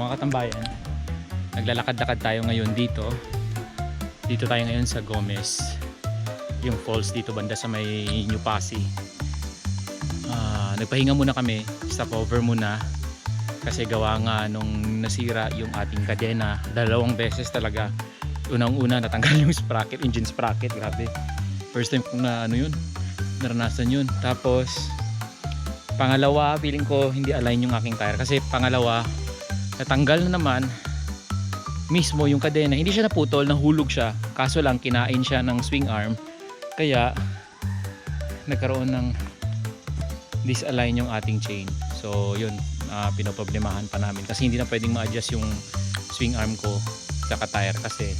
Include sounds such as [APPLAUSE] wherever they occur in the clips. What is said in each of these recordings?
mga katambayan, naglalakad-lakad tayo ngayon dito. Dito tayo ngayon sa Gomez. Yung falls dito banda sa may New Pasig. Ah, nagpahinga muna kami, stopover muna. Kasi gawa nga nung nasira yung ating kadena, dalawang beses talaga. Unang-una natanggal yung sprocket, engine sprocket, grabe. First time kong na ano yun, naranasan yun. Tapos, pangalawa, feeling ko hindi align yung aking tire. Kasi pangalawa, natanggal na naman mismo yung kadena. Hindi siya naputol, nahulog siya. Kaso lang, kinain siya ng swing arm. Kaya, nagkaroon ng disalign yung ating chain. So, yun, uh, pinoproblemahan pa namin. Kasi hindi na pwedeng ma-adjust yung swing arm ko sa tire kasi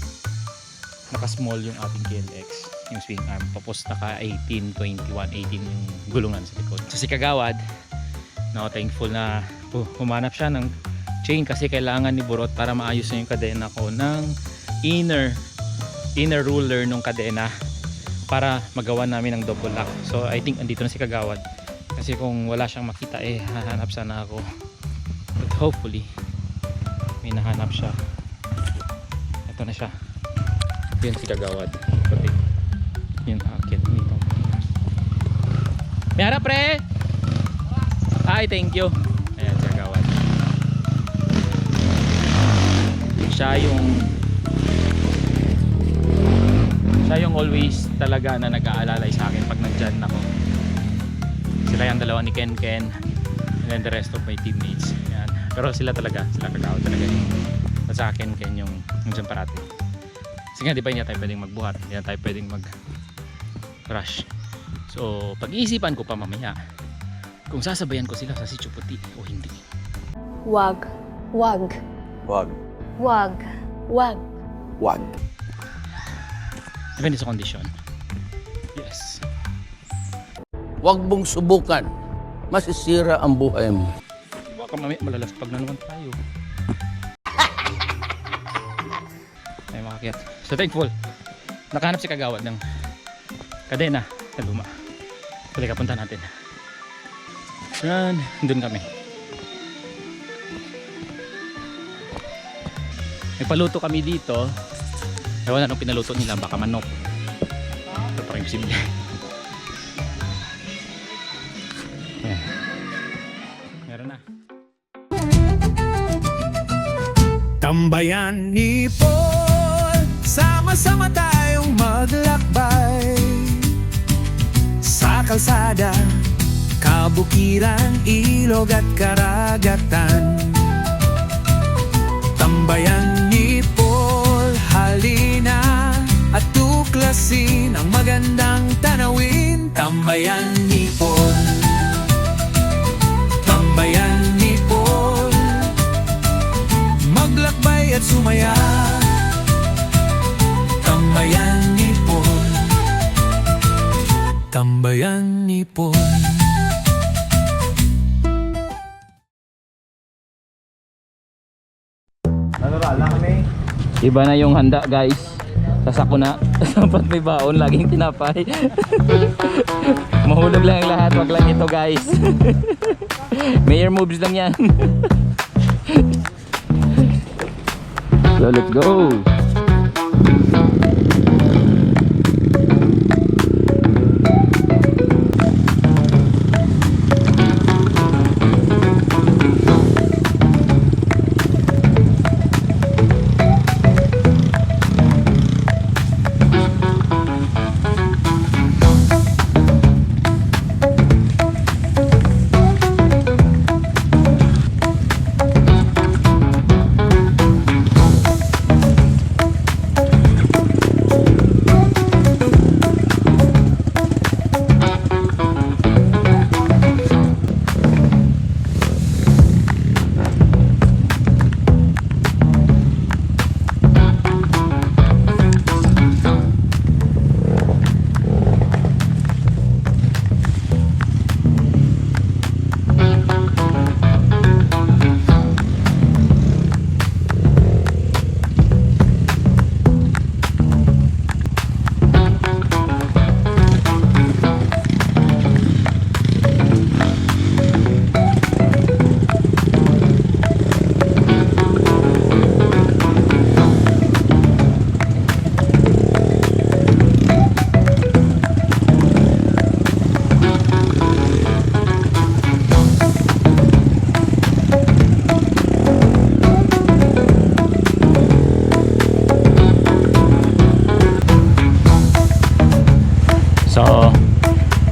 naka-small yung ating KLX yung swing arm tapos naka 18, 21, 18 yung gulungan sa likod so si Kagawad no, thankful na uh, humanap siya ng chain kasi kailangan ni Burot para maayos yung kadena ko ng inner inner ruler ng kadena para magawa namin ng double lock. So I think andito na si Kagawad. Kasi kung wala siyang makita eh hahanap sana ako. But hopefully may nahanap siya. Ito na siya. Yun si Kagawad. Puti. Yun akit dito. May harap pre! Ay thank you siya yung siya yung always talaga na nag-aalalay sa akin pag nandyan ako sila yung dalawa ni Ken Ken and then the rest of my teammates Ayan. pero sila talaga sila Kagawad talaga yung sa akin Ken yung nandyan parati kasi nga di ba hindi tayo pwedeng magbuhat hindi na tayo pwedeng mag rush so pag-iisipan ko pa mamaya kung sasabayan ko sila sa sitio puti o hindi Wag. Wag. Wag. Wag. Wag. Wag. depende sa kondisyon yes Huwag mong subukan. Masisira ang buhay mo. baka mamaya malalaspag na naman tayo [LAUGHS] ay makakyat so thankful nakahanap si kagawad ng kadena na luma Halika punta natin yan dun kami nagpaluto kami dito. Ewan anong pinaluto nila. Baka manok. Ito parang imposible yan meron na. Tambayan ni Paul Sama-sama tayong maglakbay. Sa kalsada Kabukiran, ilog at karagatan. Tambayan tuklasin ang magandang tanawin. Tambayan ni Paul Tambayan ni Paul Maglakbay at sumaya. Tambayan ni Paul Tambayan ni Paul Iba na yung handa guys. Sasako na. [LAUGHS] Dapat may baon. Laging tinapay. [LAUGHS] Mahulog lang ang lahat. Wag lang ito guys. [LAUGHS] Mayor moves lang yan. so let's go.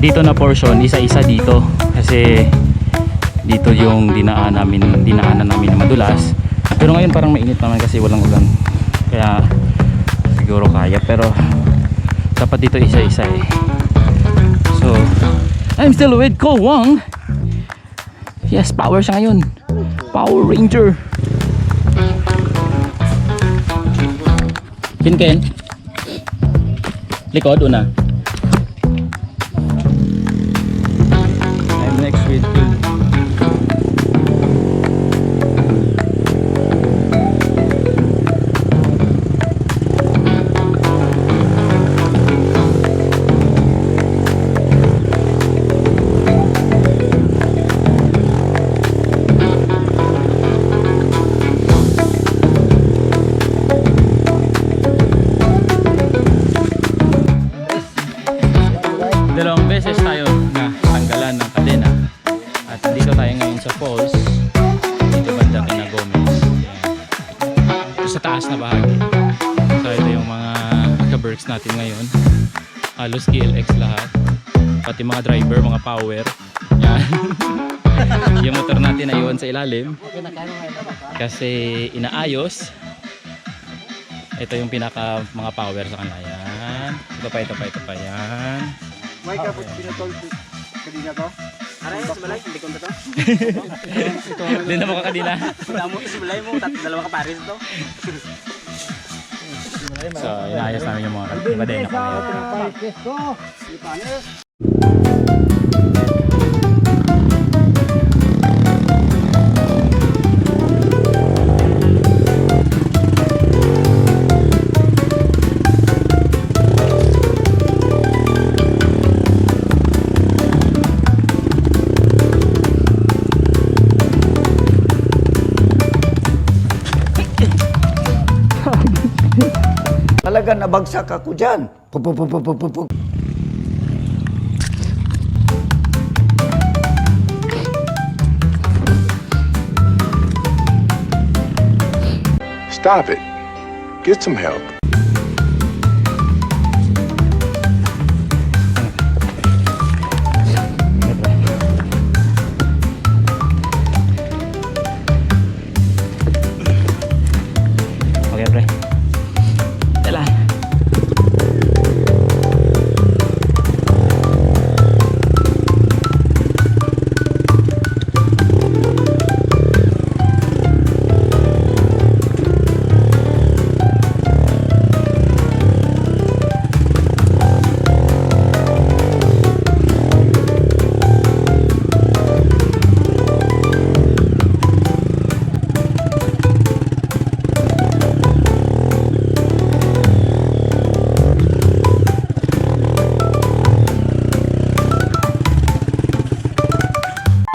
Dito na portion isa-isa dito. Kasi dito yung dinaan namin dinaanan namin na madulas. Pero ngayon parang mainit naman kasi walang ulan. Kaya siguro kaya pero dapat dito isa-isa eh. So I'm still with Ko Wang. Yes power siya ngayon. Power Ranger. Ken Ken? Likod una Kasi inaayos. Ito yung pinaka mga power sa kanila. Yan. Ito pa, ito pa, ito pa. Yan. May kapot pinatol kanina to? Aray, sumalay, hindi ko to. Hindi na makakadina. Wala mo, sumalay mo, dalawa ka pares to. So, inaayos namin yung mga kadena ko ngayon. Talaga nabagsak ako dyan. Stop it. Get some help.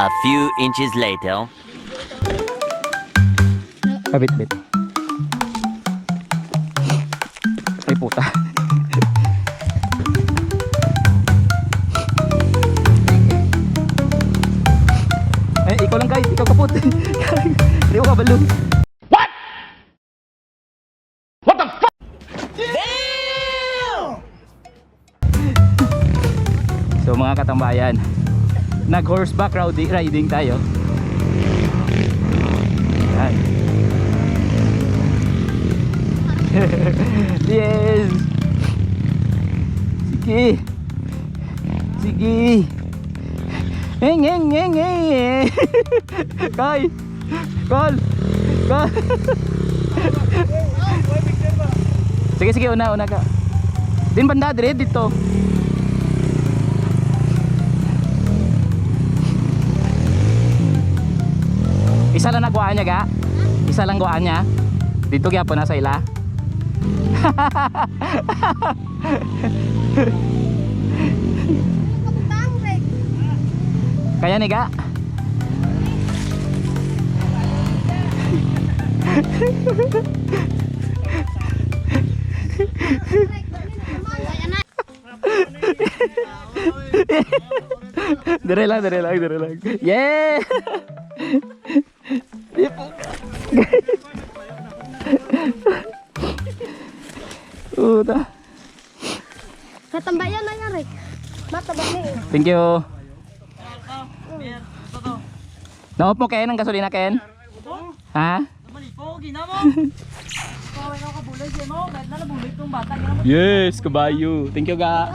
A few inches later. Kabit-bit. Ay, puta. Ay, ikaw lang kahit. Ikaw kaput. Hindi ko kabalo. So mga katambayan, nag horseback riding, tayo. [LAUGHS] Yes! Sige! Sige! Heng heng heng heng! [LAUGHS] Kay! Call! Call! [LAUGHS] sige sige una una ka. Din banda dire dito. Isa lang nagwaan niya ga? Isa lang gwaan niya? Dito gyapon na sa ila? [LAUGHS] Kaya ni ga? [LAUGHS] Dire lang, dire lang, dire lang. Yeah! [LAUGHS] Uta. Katambayan na yan, Rick. Matabak na eh. Thank you. Naup mo Ken ang gasolina Ken? Ha? Yes, kabayo. Thank you ga.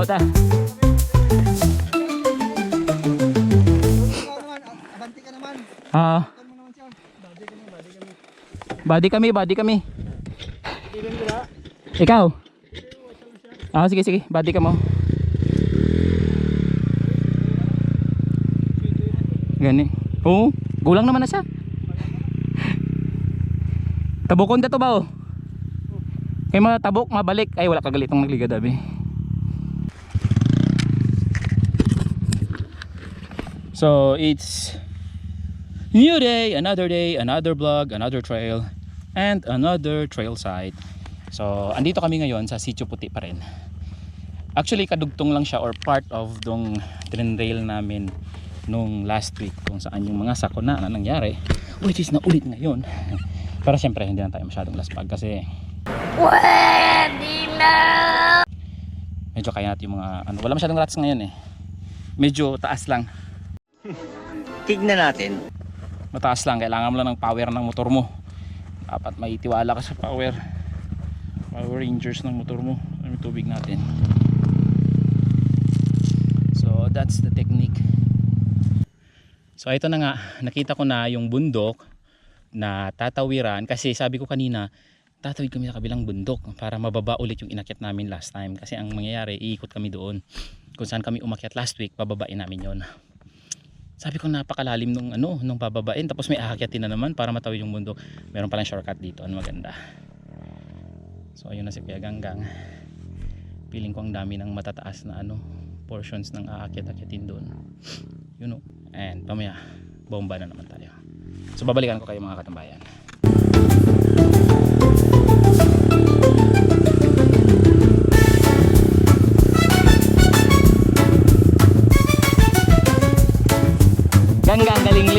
Tapos liko ta. Ah. Body kami, body kami. Ikaw? Ah, sige sige, body ka mo. Gani. Oo, gulang naman na siya. Tabukon da to ba oh? Kay mga tabok mabalik ay wala kagalitong nagliga dabi. So it's new day, another day, another vlog, another trail and another trail site. So andito kami ngayon sa Sitio Puti pa rin. Actually kadugtong lang siya or part of dong train rail namin nung last week kung saan yung mga sakuna na nangyari which is na ulit ngayon [LAUGHS] pero syempre hindi na tayo masyadong laspag kasi medyo kaya natin yung mga ano wala masyadong rats ngayon eh medyo taas lang [LAUGHS] Tignan natin. mataas lang kailangan mo lang ng power ng motor mo. Dapat may tiwala ka sa power. Power rangers ng motor mo. Ano tubig natin? So that's the technique. So ito na nga. Nakita ko na yung bundok na tatawiran kasi sabi ko kanina tatawid kami sa kabilang bundok para mababa ulit yung inakyat namin last time. Kasi ang mangyayari iikot kami doon. Kung saan kami umakyat last week bababain namin yon sabi ko napakalalim nung ano nung bababain. Tapos may aakyatin na naman para matawid yung bundok. Meron palang shortcut dito. Ano maganda? So ayun na si Kuya Ganggang. Feeling ko ang dami ng matataas na ano portions ng aakyat-akyatin doon. You know. And pamaya bomba na naman tayo. So babalikan ko kayo mga katambayan Ganggang galingling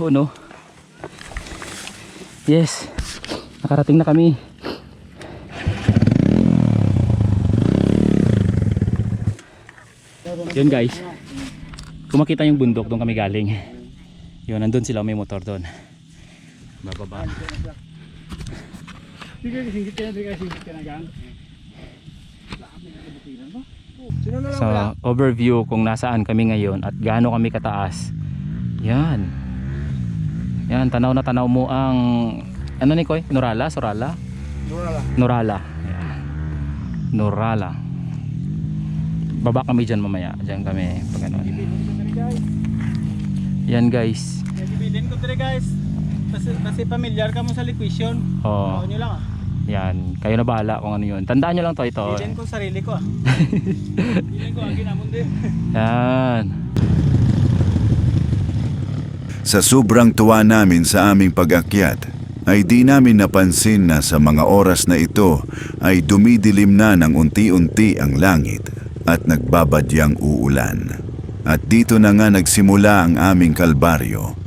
Unog, uno. Yes. Nakarating na kami. Yun guys. Kung makita yung bundok, doon kami galing. Yun, nandun sila, may motor doon. Bababa. So, overview kung nasaan kami ngayon at gaano kami kataas. Yan. Yan, tanaw na tanaw mo ang ano ni Koy? Norala? Sorala? Norala. Norala. Yan. Norala. Baba kami dyan mamaya. Dyan kami pag ano. Yan guys. Bilin ko dire guys. Kasi, kasi pamilyar ka mo sa liquidation. Oh, nyo lang ah. yan. Kayo na bahala kung ano yun. Tandaan nyo lang to ito. Bilin ko sarili ko ah. [LAUGHS] Bilin ko ang ginamon din. Yan. Sa sobrang tuwa namin sa aming pag-akyat, ay di namin napansin na sa mga oras na ito ay dumidilim na ng unti-unti ang langit at nagbabadyang uulan. At dito na nga nagsimula ang aming kalbaryo.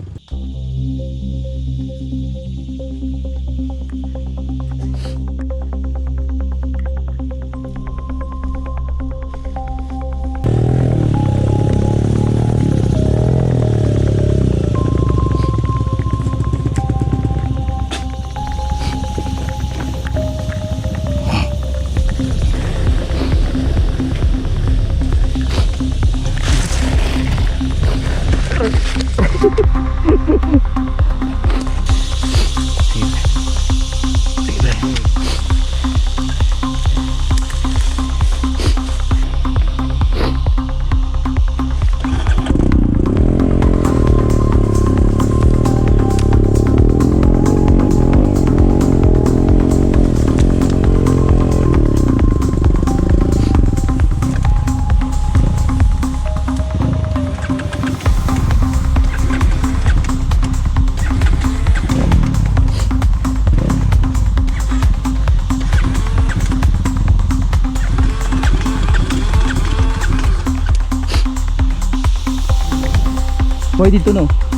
Dito no.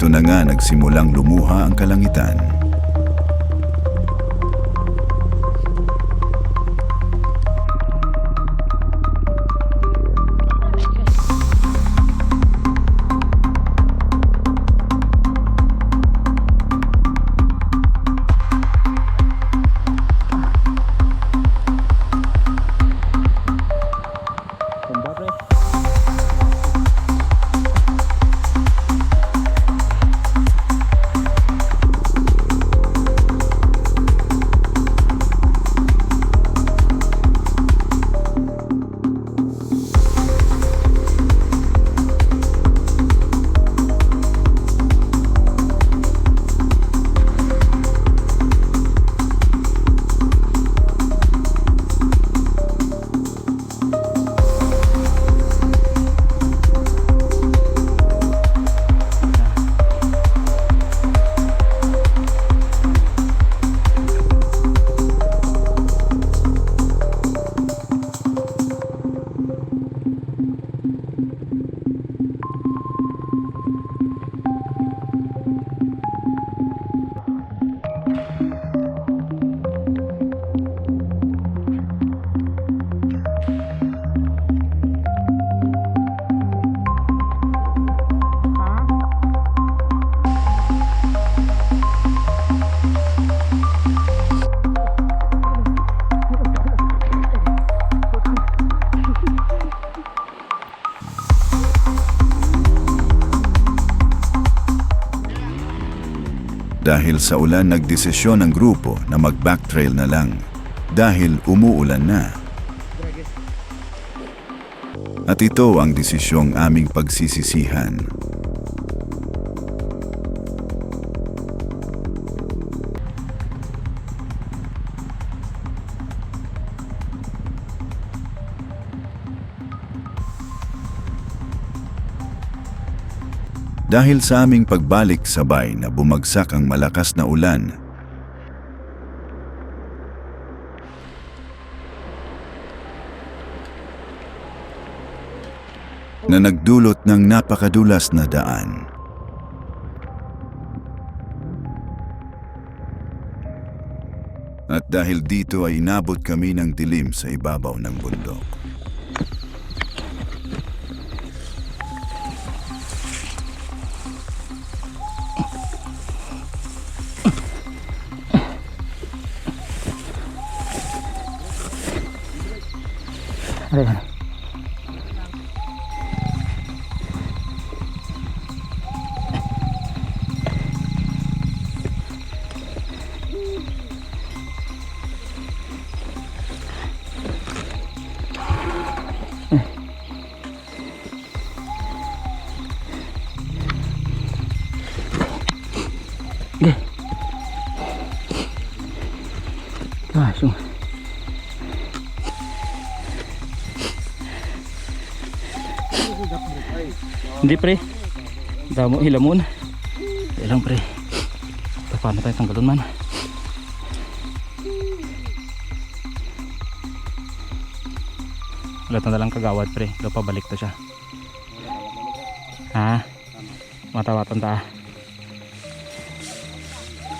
Dito na nga nagsimulang lumuha ang kalangitan. Dahil sa ulan nagdesisyon ang grupo na mag-backtrail na lang dahil umuulan na. At ito ang desisyong aming pagsisisihan. Dahil sa aming pagbalik sabay na bumagsak ang malakas na ulan, na nagdulot ng napakadulas na daan. At dahil dito ay inabot kami ng dilim sa ibabaw ng bundok. Ah, Hindi pre. Damo hilamon. Ilang pre. Ito paano tayo tanggalon man. Wala na lang kagawad pre. Daw pabalik to siya. Ha? Matawatan ta.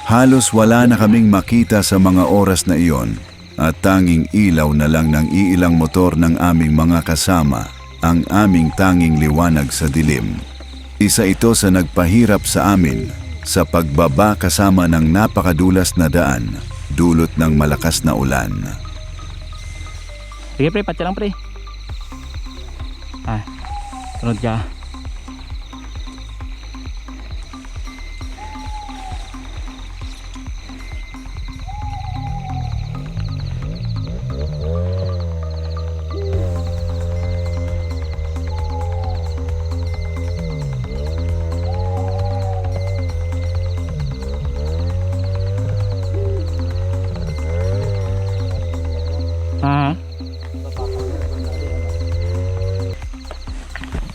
Halos wala na kaming makita sa mga oras na iyon at tanging ilaw na lang ng iilang motor ng aming mga kasama ang aming tanging liwanag sa dilim. Isa ito sa nagpahirap sa amin sa pagbaba kasama ng napakadulas na daan dulot ng malakas na ulan. Sige pre, patya lang pre. Ah, sunod ka.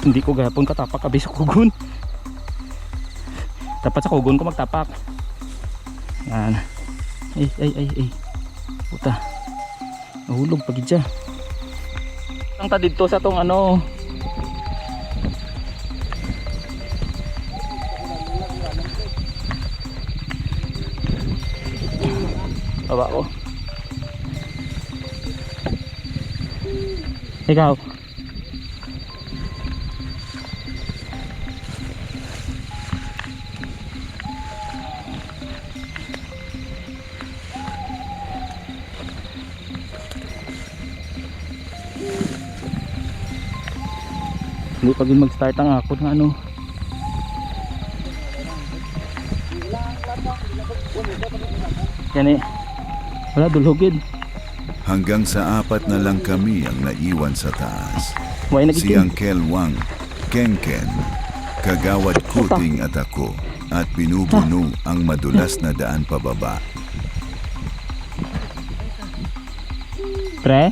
Hindi ko gapon katapak kabi sa kugon. Dapat sa kugon ko magtapak. Yan. Ay, ay, ay, ay. Puta. Nahulog pagid siya. Ang ta dito sa tong ano. Baba ko. Ikaw. Hindi pa din mag-start ang ako ng ano. Yan eh. Wala dulhugid. Hanggang sa apat na lang kami ang naiwan sa taas. Si. Uncle Wang, Ken Ken, Kagawad Kuting at ako at binubuno ang madulas na daan pababa. Pre?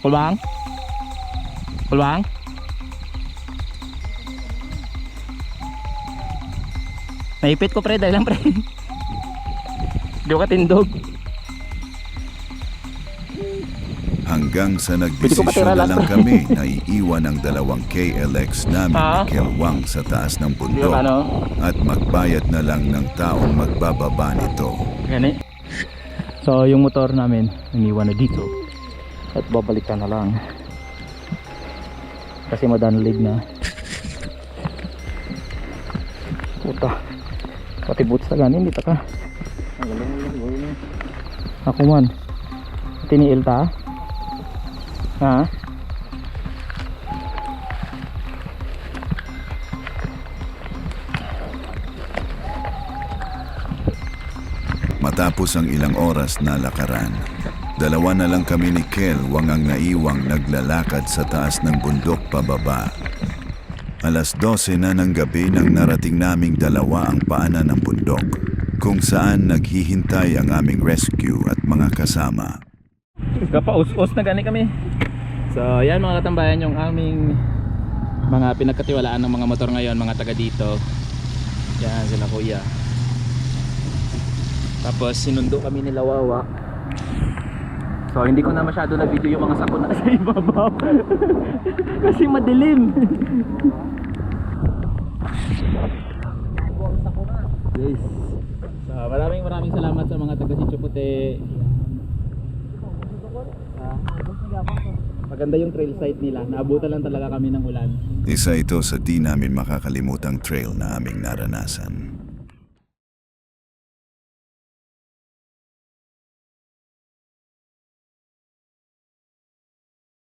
Kulbang? Kulbang? Naipit ko pre, dahil lang pre. Di ko katindog. Hanggang sa nagdesisyon na lang, kami na iiwan ang dalawang KLX namin Ha? ni Kel Wang sa taas ng bundok ano. at magbayad na lang ng taong magbababa nito. Gani. So yung motor namin, iniwan na dito. At babalikan na lang. Kasi madanlig na. Puta. Pati boots na ganin, dito ka. Ako man. Tiniil ta? Ha? Matapos ang ilang oras na lakaran, dalawa na lang kami ni Kel Wang ang naiwang naglalakad sa taas ng bundok pababa. Alas 12 na ng gabi nang narating naming dalawa ang paanan ng bundok, kung saan naghihintay ang aming rescue at mga kasama. Kapaus-us na gani kami. So, yan mga katambayan yung aming mga pinagkatiwalaan ng mga motor ngayon mga taga dito yan sila kuya tapos sinundo kami nila Wawa so hindi ko na masyado na video yung mga sakuna [LAUGHS] sa ibabaw. [LAUGHS] Kasi madilim. Yes. So maraming maraming salamat sa mga taga Puti. Maganda yung trail site nila. Naabutan lang talaga kami ng ulan. Isa ito sa di namin makakalimutang trail na aming naranasan.